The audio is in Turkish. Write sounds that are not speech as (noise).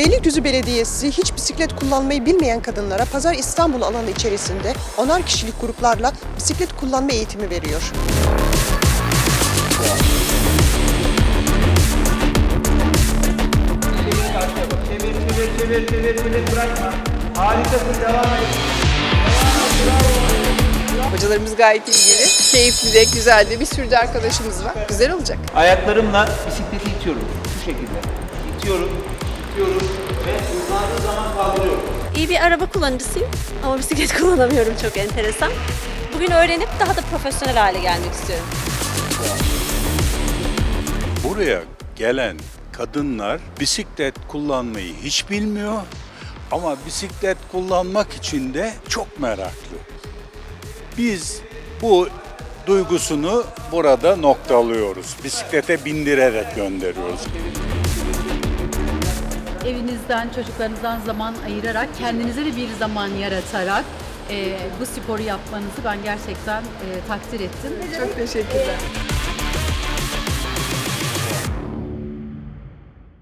Beylikdüzü Belediyesi hiç bisiklet kullanmayı bilmeyen kadınlara Pazar İstanbul alanı içerisinde onar kişilik gruplarla bisiklet kullanma eğitimi veriyor. Çevir, çevir, çevir, çevir, çevir, bırakma. Harikasın, devam et. Hocalarımız gayet ilgili. Keyifli de, güzel de bir sürü de arkadaşımız var. Güzel olacak. Ayaklarımla bisikleti itiyorum. Şu şekilde. İtiyorum, itiyorum ve hızlandığı zaman kaldırıyorum. İyi bir araba kullanıcısıyım ama bisiklet (laughs) kullanamıyorum çok enteresan. Bugün öğrenip daha da profesyonel hale gelmek istiyorum. Buraya gelen kadınlar bisiklet kullanmayı hiç bilmiyor ama bisiklet kullanmak için de çok meraklı. Biz bu duygusunu burada noktalıyoruz. Bisiklete bindirerek gönderiyoruz. Evinizden, çocuklarınızdan zaman ayırarak, kendinize de bir zaman yaratarak e, bu sporu yapmanızı ben gerçekten e, takdir ettim. Çok teşekkürler.